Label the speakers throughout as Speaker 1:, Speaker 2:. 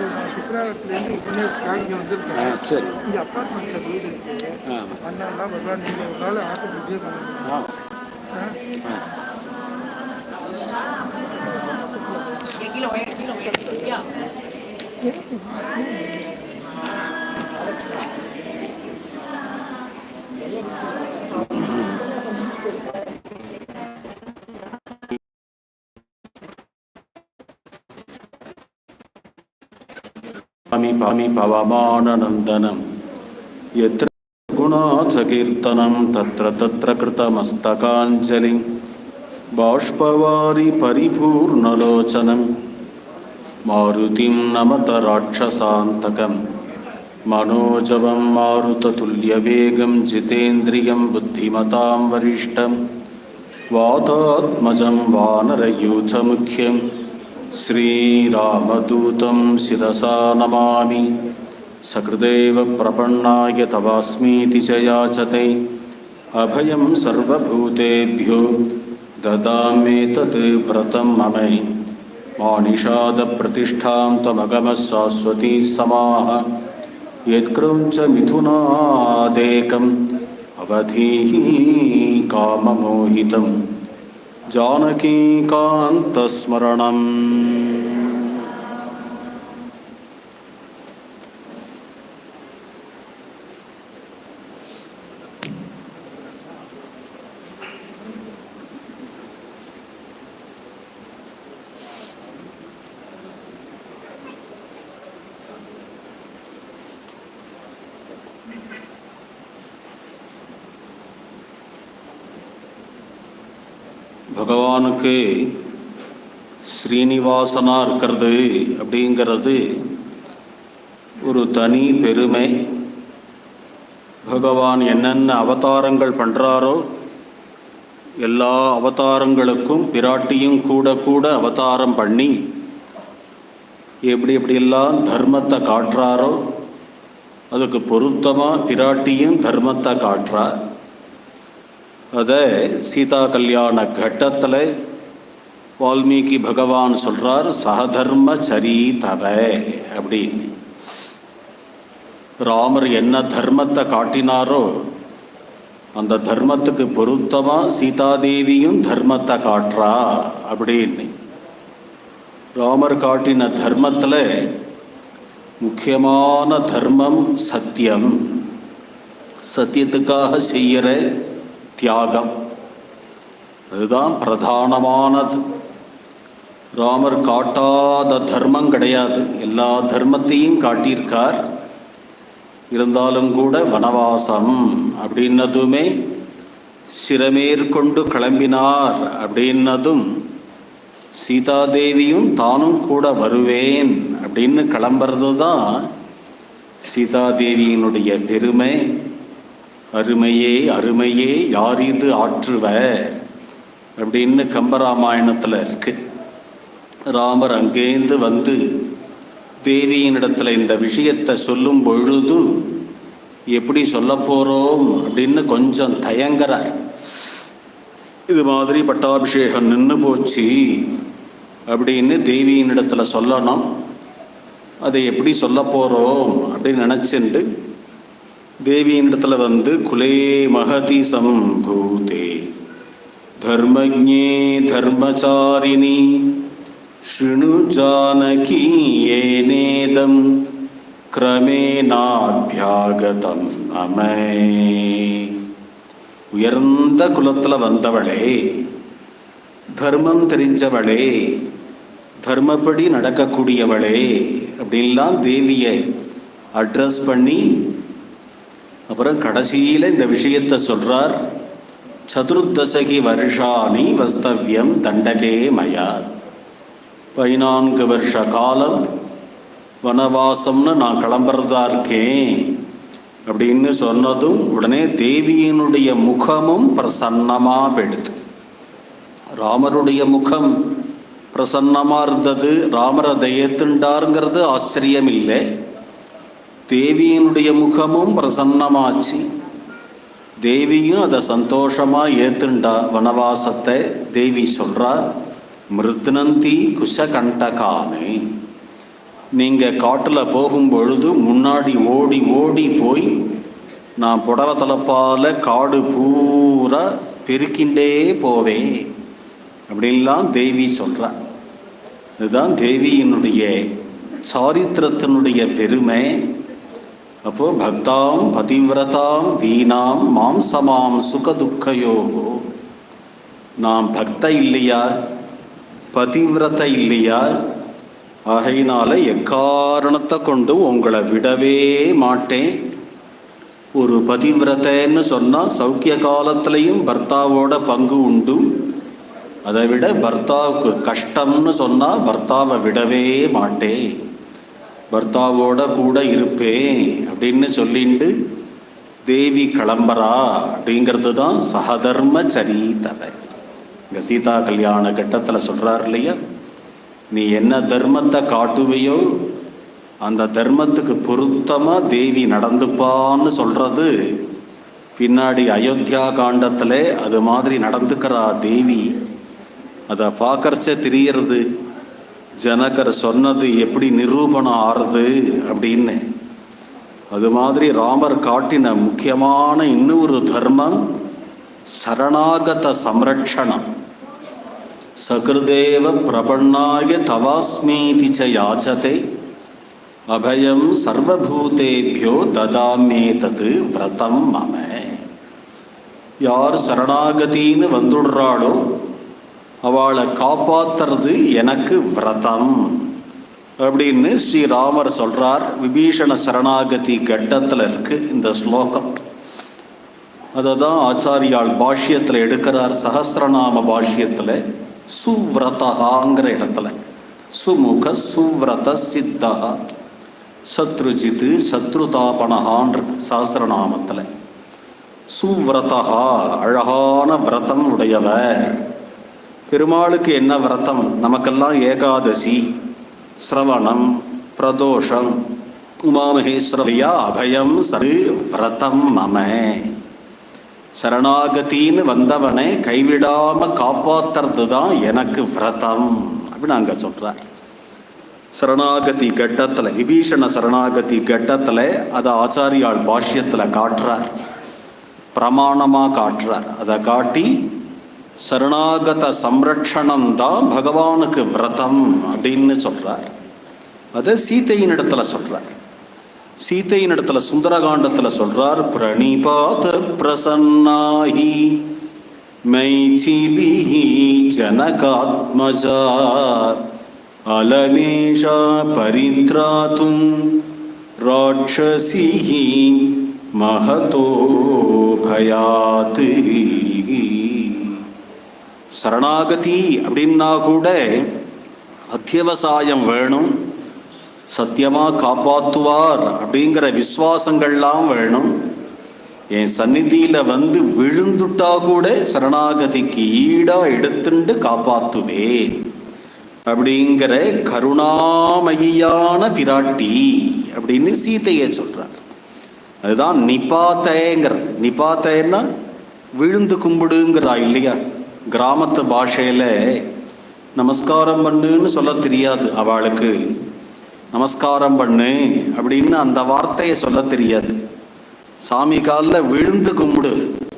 Speaker 1: இப்போ நான் குற்றாலத்துலேருந்து உபநேசத்துக்காக இங்கே
Speaker 2: ஆ
Speaker 1: வந்திருக்கேன்
Speaker 2: சரி
Speaker 1: இங்கே அப்பார்ட்மெண்ட்டில் வீடு இருக்கு
Speaker 2: ஆ
Speaker 1: அண்ணாலாம் வருவாங்க நீங்கள் ஒரு நாள் ஆட்டோ விஜய்
Speaker 2: ஆ పమి పమి పవమాననందనం ఎత్ర గుణాచకీర్తనం తత్ర తత్ర కృతమస్తకాంజలి బాష్పవారి పరిపూర్ణలోచనం మారుతిం నమత రాక్షసాంతకం మనోజవం మారుతతుల్యవేగం జితేంద్రియం బుద్ధిమతాం వరిష్టం వాతాత్మజం వానరయూచముఖ్యం ముఖ్యం श्रीरामदूतं शिरसा नमामि सकृदेव प्रपन्नाय तवास्मीति च याचते अभयं सर्वभूतेभ्यो ददाम्येतत् व्रतं मम मानिषादप्रतिष्ठां त्वमगमः शाश्वती समाः यत्क्रौञ्च मिथुनादेकम् अवधीः काममोहितं जानकीकान्तस्मरणम् நமக்கு ஸ்ரீனிவாசனாக இருக்கிறது அப்படிங்கிறது ஒரு தனி பெருமை. பகவான் என்னென்ன அவதாரங்கள் பண்ணுறாரோ எல்லா அவதாரங்களுக்கும் பிராட்டியும் கூட கூட அவதாரம் பண்ணி எப்படி எப்படியெல்லாம் தர்மத்தை காட்டுறாரோ அதுக்கு பொருத்தமாக பிராட்டியும் தர்மத்தை காட்டுறார் அதை சீதா கல்யாண கட்டத்தில் வால்மீகி பகவான் சொல்கிறார் சகதர்ம தவ அப்படின்னு. ராமர் என்ன தர்மத்தை காட்டினாரோ அந்த தர்மத்துக்கு பொருத்தமாக சீதாதேவியும் தர்மத்தை காட்டுறா அப்படின்னு. ராமர் காட்டின தர்மத்தில் முக்கியமான தர்மம் சத்தியம். சத்தியத்துக்காக செய்கிற தியாகம். அதுதான் பிரதானமானது. ராமர் காட்டாத தர்மம் கிடையாது. எல்லா தர்மத்தையும் காட்டியிருக்கார். இருந்தாலும் கூட வனவாசம் அப்படின்னதுமே சிரமேற்கொண்டு கிளம்பினார் அப்படின்னதும் சீதாதேவியும் தானும் கூட வருவேன் அப்படின்னு கிளம்புறது தான் சீதாதேவியினுடைய பெருமை. அருமையே அருமையே யார் இது ஆற்றுவர் அப்படின்னு கம்பராமாயணத்தில் இருக்குது ராமர் அங்கேருந்து வந்து தேவியினிடத்தில் இந்த விஷயத்தை சொல்லும் பொழுது எப்படி சொல்ல போகிறோம் அப்படின்னு கொஞ்சம் தயங்குறார். இது மாதிரி பட்டாபிஷேகம் நின்று போச்சு அப்படின்னு தேவியினிடத்தில் சொல்லணும். அதை எப்படி சொல்ல போகிறோம் அப்படின்னு நினச்சிண்டு தேவியினிடத்தில் வந்து குலே மகதி சம்பூதே தர்மஜே தர்மச்சாரிணி शृणु जानकी येनेदं கிரமேனாபியாகதம் அமை உயர்ந்த குலத்தில் வந்தவளே தர்மம் தெரிஞ்சவளே தர்மப்படி நடக்கக்கூடியவளே அப்படின்லாம் தேவியை அட்ரஸ் பண்ணி அப்புறம் கடைசியில் இந்த விஷயத்தை சொல்கிறார் சதுர்தசகி வருஷாணி வஸ்தவ்யம் தண்டகே மயா பதினான்கு வருஷ காலம் வனவாசம்னு நான் கிளம்புறதா இருக்கேன் அப்படின்னு சொன்னதும் உடனே தேவியினுடைய முகமும் பிரசன்னமாக போயிடுது ராமருடைய முகம் பிரசன்னமாக இருந்தது ராமரை தயத்துண்டாருங்கிறது ஆச்சரியம் இல்லை தேவியினுடைய முகமும் பிரசன்னமாச்சு. தேவியும் அதை சந்தோஷமாக ஏத்துண்டா வனவாசத்தை தேவி சொல்கிறார் மிருத்னந்தி குஷகண்டகானே நீங்கள் காட்டில் போகும் பொழுது முன்னாடி ஓடி ஓடி போய் நான் புடவை தலப்பால் காடு பூரா பெருக்கின்றே போவேன். அப்படின்லாம் தேவி சொல்கிறா இதுதான் தேவியினுடைய சாரித்திரத்தினுடைய பெருமை. அப்போது பக்தாம் பதிவிரதாம் தீனாம் மாம்சமாம் சுகதுக்கயோகோ. நாம் பக்த இல்லையா? பதிவிரத இல்லையா ஆகையினால எக்காரணத்தை கொண்டு உங்களை விடவே மாட்டேன். ஒரு பதிவிரதைன்னு சொன்னால் சௌக்கிய காலத்திலையும் பர்த்தாவோட பங்கு உண்டு. அதை விட பர்த்தாவுக்கு கஷ்டம்னு சொன்னால் பர்த்தாவை விடவே மாட்டேன். பர்த்தாவோட கூட இருப்பேன் அப்படின்னு சொல்லிண்டு தேவி கிளம்புறா அப்படிங்கிறது தான் சகதர்ம சரிதவை. இங்கே சீதா கல்யாண கட்டத்தில் சொல்கிறார் இல்லையா? நீ என்ன தர்மத்தை காட்டுவையோ அந்த தர்மத்துக்கு பொருத்தமாக தேவி நடந்துப்பான்னு சொல்கிறது பின்னாடி அயோத்தியா காண்டத்தில் அது மாதிரி நடந்துக்கிறா தேவி. அதை பார்க்கறச்ச தெரியறது. ஜனகர் சொன்னது எப்படி நிரூபணம் ஆறுது அப்படின்னு. அது மாதிரி ராமர் காட்டின முக்கியமான இன்னொரு தர்மம் சரணாகத சம்ரட்சணம் சகிருதேவ பிரபன்னாய தவாஸ்மீதி ச யாச்சதே அபயம் சர்வபூதேபியோ ததாமே தது விரதம் மம யார் சரணாகதின்னு வந்துடுறாளோ அவளை காப்பாத்துறது எனக்கு விரதம் அப்படின்னு ஸ்ரீராமர் சொல்கிறார் விபீஷண சரணாகதி கட்டத்தில் இருக்கு இந்த ஸ்லோகம். அதை தான் ஆச்சாரியால் பாஷ்யத்தில் எடுக்கிறார் சகசிரநாம பாஷ்யத்தில். சுவ்ரதகாங்கிற இடத்துல. சுமுக சுவ்ரத சித்தா. சத்ருஜித்து சத்ருதாபனகான்ற சாஸ்திரநாமத்தில் சஹசிரநாமத்தில். சுவ்ரதகா அழகான விரதம் உடையவர். பெருமாளுக்கு என்ன விரதம்? நமக்கெல்லாம் ஏகாதசி சிரவணம் பிரதோஷம் உமாமகேஸ்வரையா அபயம் சரு விரதம் மம. சரணாகத்தின்னு வந்தவனை கைவிடாம காப்பாத்துறது தான் எனக்கு விரதம் அப்படின்னு அங்க சொல்றார். சரணாகதி கட்டத்தில் விபீஷண சரணாகதி கட்டத்தில் அதை ஆச்சாரியால் பாஷ்யத்தில் காட்டுறார். பிரமாணமாக காட்டுறார். அதை காட்டி சரணாகத சம்ரட்சணம் தான் பகவானுக்கு விரதம் அப்படின்னு சொல்றார். அதை சீத்தையின் இடத்துல சொல்றார். சீத்தையின் இடத்துல சுந்தரகாண்டத்தில் சொல்றார் பிரணிபாத பிரசன்னாகி மைச்சிலிஹி ஜனகாத்மஜார் அலமேஷா பரித்ராதும் ராட்சசிஹி மகதோ பயாத்து. சரணாகதி அப்படின்னா கூட அத்தியவசாயம் வேணும் சத்தியமாக காப்பாற்றுவார் அப்படிங்கிற விசுவாசங்கள்லாம் வேணும். என் சந்நிதியில் வந்து விழுந்துட்டா கூட சரணாகதிக்கு ஈடாக எடுத்துண்டு காப்பாற்றுவேன் அப்படிங்கிற கருணாமயியான பிராட்டி அப்படின்னு சீதையை சொல்கிறார் அதுதான் நிபாத்தைங்கிறது. நிபாத்தைன்னா விழுந்து கும்பிடுங்கிறா இல்லையா? கிராமத்து பாஷையில் நமஸ்காரம் பண்ணுன்னு சொல்ல தெரியாது அவளுக்கு. நமஸ்காரம் பண்ணு அப்படின்னு அந்த வார்த்தையை சொல்ல தெரியாது. சாமி காலில் விழுந்து கும்பிடு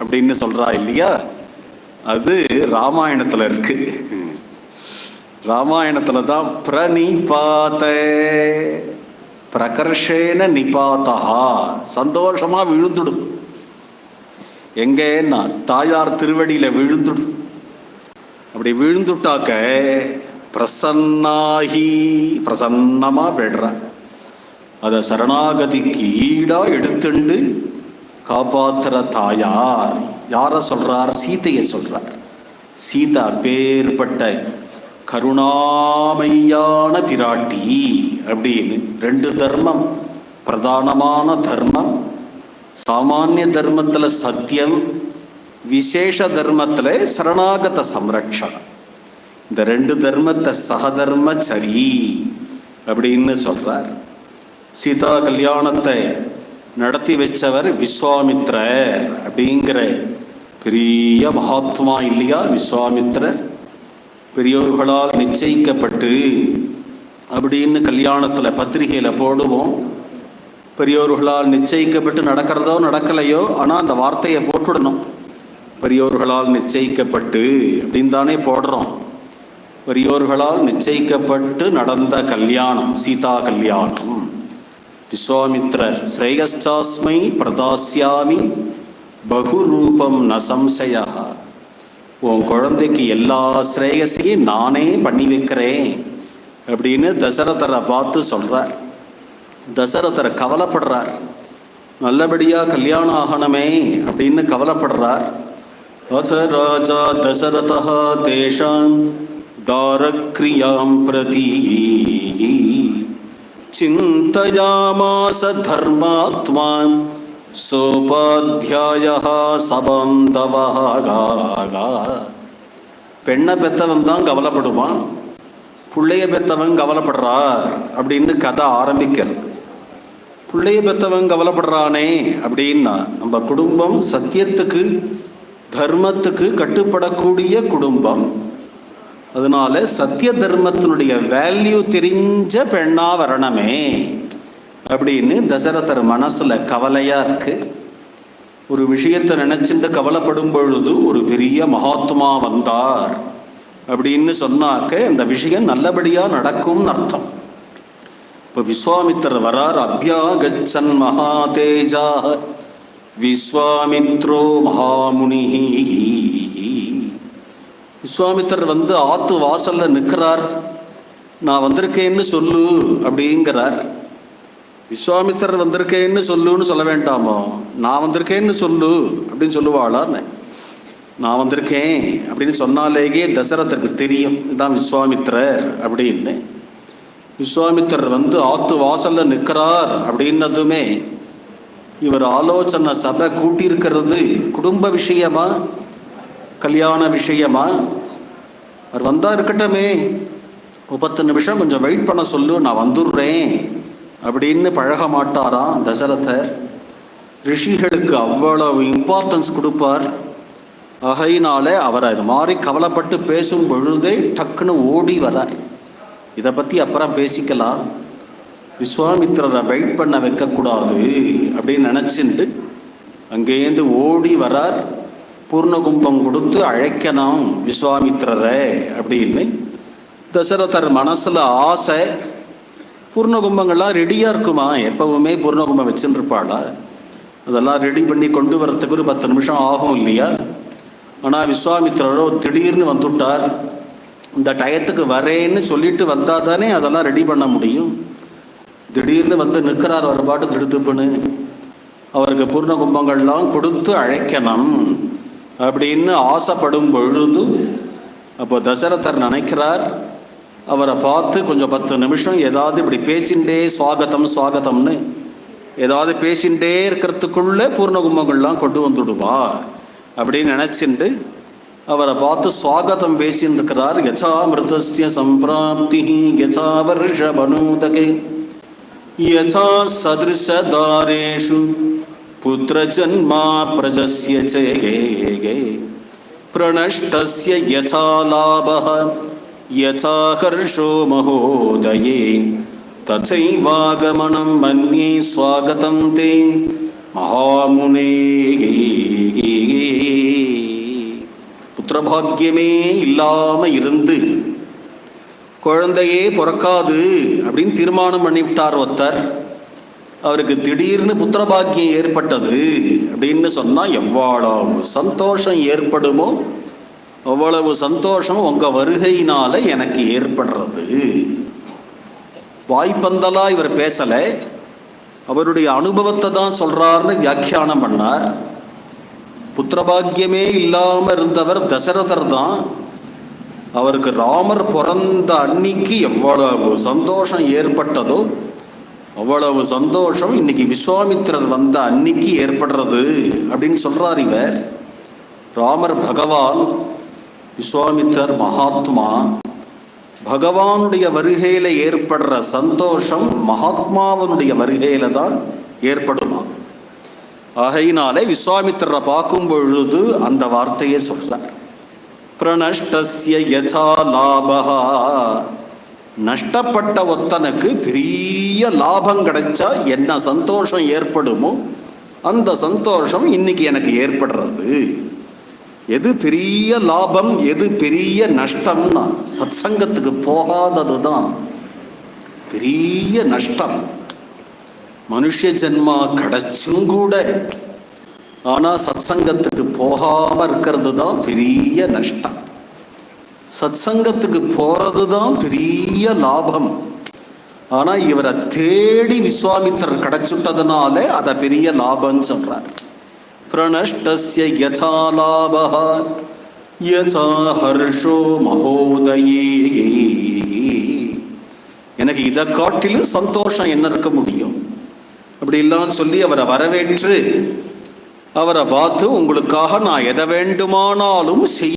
Speaker 2: அப்படின்னு சொல்கிறா இல்லையா? அது ராமாயணத்தில் இருக்கு. ராமாயணத்தில் தான் பிரநிபாத பிரகர்ஷேன நிபாத்தா சந்தோஷமா விழுந்துடும் எங்கன்னா தாயார் திருவடியில் விழுந்துடும் அப்படி விழுந்துட்டாக்க பிரசன்னாகி பிரசன்னமாக விடுற. அதை சரணாகதிக்கு ஈடாக எடுத்துண்டு காப்பாத்துற தாயார் யாரை சொல்கிறார் சீதையை சொல்கிறார் சீதா பேர்பட்ட கருணாமையான பிராட்டி அப்படின்னு ரெண்டு தர்மம். பிரதானமான தர்மம் சாமானிய தர்மத்தில் சத்தியம் விசேஷ தர்மத்தில் சரணாகத சம்ரக்ஷணம். இந்த ரெண்டு தர்மத்தை சகதர்ம சரி அப்படின்னு சொல்கிறார் சீதா கல்யாணத்தை நடத்தி வச்சவர் விஸ்வாமித்ரர் அப்படிங்கிற பெரிய மகாத்மா இல்லையா விஸ்வாமித்ரர்? பெரியோர்களால் நிச்சயிக்கப்பட்டு அப்படின்னு கல்யாணத்தில் பத்திரிகையில் போடுவோம். பெரியோர்களால் நிச்சயிக்கப்பட்டு நடக்கிறதோ நடக்கலையோ ஆனால் அந்த வார்த்தையை போட்டுடணும். பெரியோர்களால் நிச்சயிக்கப்பட்டு அப்படின்னு தானே போடுறோம். பெரியோர்களால் நிச்சயிக்கப்பட்டு நடந்த கல்யாணம் சீதா கல்யாணம். விஸ்வாமித்ரர் ஸ்ரேயஸ்தாஸ்மை பிரதாஸ்யாமி பகுரூபம் ந சம்சயா உன் குழந்தைக்கு எல்லா ஸ்ரேயஸையும் நானே பண்ணி வைக்கிறேன் அப்படின்னு தசரதரை பார்த்து சொல்கிறார் தசரதரை கவலைப்படுறார். நல்லபடியாக கல்யாணம் ஆகணுமே அப்படின்னு கவலைப்படுறார். அச ராஜா தசரதா தேஷாம் தாரக்ரியாம் பிரதி சிந்தயாமாச தர்மாத்மா சோபாத்தியாய சபந்தவகா பெண்ணை பெத்தவன் தான் கவலைப்படுவான். பிள்ளைய பெத்தவன் கவலைப்படுறார் அப்படின்னு கதை ஆரம்பிக்கிறது. பிள்ளைய பெத்தவன் கவலைப்படுறானே அப்படின்னா நம்ம குடும்பம் சத்தியத்துக்கு தர்மத்துக்கு கட்டுப்படக்கூடிய குடும்பம். அதனால சத்திய தர்மத்தினுடைய வேல்யூ தெரிஞ்ச பெண்ணா வரணுமே. அப்படின்னு தசரதர் மனசில் கவலையாக இருக்குது ஒரு விஷயத்தை நினச்சிட்டு கவலைப்படும் பொழுது ஒரு பெரிய மகாத்மா வந்தார். அப்படின்னு சொன்னாக்க இந்த விஷயம் நல்லபடியாக நடக்கும்னு அர்த்தம். இப்போ விஸ்வாமித்திரர் வரார் அபியாகச்சன் மகாதேஜா விஸ்வாமித்ரோ மகாமுனி விஸ்வாமித்திரர் வந்து ஆத்து வாசல்ல நிற்கிறார் நான் வந்திருக்கேன்னு சொல்லு அப்படிங்கிறார். விஸ்வாமித்திரர் வந்திருக்கேன்னு சொல்லுன்னு சொல்ல வேண்டாமோ? நான் வந்திருக்கேன்னு சொல்லு அப்படின்னு சொல்லுவாளான்னு. நான் வந்திருக்கேன் அப்படின்னு சொன்னாலேயே தசரதற்கு தெரியும். இதுதான் விஸ்வாமித்திரர் அப்படின்னு. விஸ்வாமித்திரர் வந்து ஆத்து வாசல்ல நிற்கிறார் அப்படின்னதுமே இவர் ஆலோசனை சபை கூட்டியிருக்கிறது குடும்ப விஷயமா? கல்யாண விஷயமா? அவர் வந்தால் இருக்கட்டுமே. ஒரு பத்து நிமிஷம் கொஞ்சம் வெயிட் பண்ண சொல்லு நான் வந்துடுறேன். அப்படின்னு பழக மாட்டாரா தசரதர். ரிஷிகளுக்கு அவ்வளவு இம்பார்ட்டன்ஸ் கொடுப்பார். ஆகையினாலே அவர் அது மாதிரி கவலைப்பட்டு பேசும் பொழுதே டக்குன்னு ஓடி வரார். இதை பற்றி அப்புறம் பேசிக்கலாம். விஸ்வாமித்திரரை வெயிட் பண்ண வைக்கக்கூடாது அப்படின்னு நினச்சிண்டு அங்கேருந்து ஓடி வரார். பூர்ணகும்பம் கொடுத்து அழைக்கணும் விஸ்வாமித்திரரை அப்படின்னு தசரதர் மனசில் ஆசை. பூர்ணகும்பங்கள்லாம் ரெடியாக இருக்குமா? எப்பவுமே பூர்ணகும்பம் வச்சுருப்பாளா? அதெல்லாம் ரெடி பண்ணி கொண்டு வரத்துக்கு ஒரு பத்து நிமிஷம் ஆகும் இல்லையா? ஆனால் விஸ்வாமித்திரரோ திடீர்னு வந்துட்டார். இந்த டயத்துக்கு வரேன்னு சொல்லிட்டு வந்தால் தானே அதெல்லாம் ரெடி பண்ண முடியும். திடீர்னு வந்து நிற்கிறார் ஒரு பாட்டு திடுத்துப்புன்னு அவருக்கு பூர்ண கும்பங்கள்லாம் கொடுத்து அழைக்கணும். அப்படின்னு ஆசைப்படும் பொழுது அப்போ தசரதர் நினைக்கிறார் அவரை பார்த்து கொஞ்சம் பத்து நிமிஷம் ஏதாவது இப்படி பேசிண்டே சுவாகத்தம் சுவாகத்தம்னு ஏதாவது பேசிண்டே இருக்கிறதுக்குள்ளே பூர்ண கும்பங்கள்லாம் கொண்டு வந்துடுவா அப்படின்னு நினச்சிண்டு அவரை பார்த்து சுவாகத்தம் பேசின்னு இருக்கிறார் யசா மிருதஸ்ய சம்பிராப்தி யசா வருஷபனூதகே யசா சதிருஷதாரேஷு புத்திரஜன்மா பிரஜஸ்ய சேகே प्रणष्टस्य यथा लाभः यथा हर्षो महोदये तथैवागमनं मन्ये स्वागतं ते महामुने புத்திரபாக்கியமே இல்லாம இருந்து குழந்தையே பிறக்காது அப்படின்னு தீர்மானம் பண்ணிவிட்டார் ஒருத்தர் அவருக்கு திடீர்னு புத்திரபாக்கியம் ஏற்பட்டது அப்படின்னு சொன்னால் எவ்வளவு சந்தோஷம் ஏற்படுமோ அவ்வளவு சந்தோஷம் உங்கள் வருகையினால் எனக்கு ஏற்படுறது. வாய்ப்பந்தலா இவர் பேசலை. அவருடைய அனுபவத்தை தான் சொல்கிறார்னு வியாக்கியானம் பண்ணார். புத்திரபாக்கியமே இல்லாமல் இருந்தவர் தசரதர் தான். அவருக்கு ராமர் பிறந்த அன்னிக்கு எவ்வளவு சந்தோஷம் ஏற்பட்டதோ அவ்வளவு சந்தோஷம். இன்னைக்கு விஸ்வாமித்திரர் வந்த அன்னைக்கு ஏற்படுறது அப்படின்னு சொல்றார் இவர். ராமர் பகவான் விஸ்வாமித்திரர் மகாத்மா பகவானுடைய வருகையில் ஏற்படுற சந்தோஷம் மகாத்மாவனுடைய வருகையில் தான் ஏற்படுமா? ஆகையினாலே விஸ்வாமித்திரரை பார்க்கும் பொழுது அந்த வார்த்தையை சொல்றார். பிரணஷ்டஸ்ய யசா லாபகா நஷ்டப்பட்ட ஒத்தனுக்கு பெரிய லாபம் கிடைச்சா என்ன சந்தோஷம் ஏற்படுமோ அந்த சந்தோஷம் இன்னைக்கு எனக்கு ஏற்படுறது. எது பெரிய லாபம் எது பெரிய நஷ்டம்னா சத்சங்கத்துக்கு போகாதது தான் பெரிய நஷ்டம். மனுஷ ஜென்மா கிடைச்சும் கூட ஆனால் சத்சங்கத்துக்கு போகாமல் இருக்கிறது தான் பெரிய நஷ்டம். சத்சங்கத்துக்கு போகிறது தான் பெரிய லாபம். ஆனால் இவரை தேடி விஸ்வாமித்தர் கிடைச்சுட்டதுனால அதை பெரிய லாபம்னு சொல்கிறார் பிரணஷ்டஸ்ய யதா லாபா யசா ஹர்ஷோ மகோதயே எனக்கு இதை காட்டிலும் சந்தோஷம் என்ன இருக்க முடியும்? அப்படி இல்லான்னு சொல்லி அவரை வரவேற்று அவரை பார்த்து உங்களுக்காக நான் எதை வேண்டுமானாலும் செய்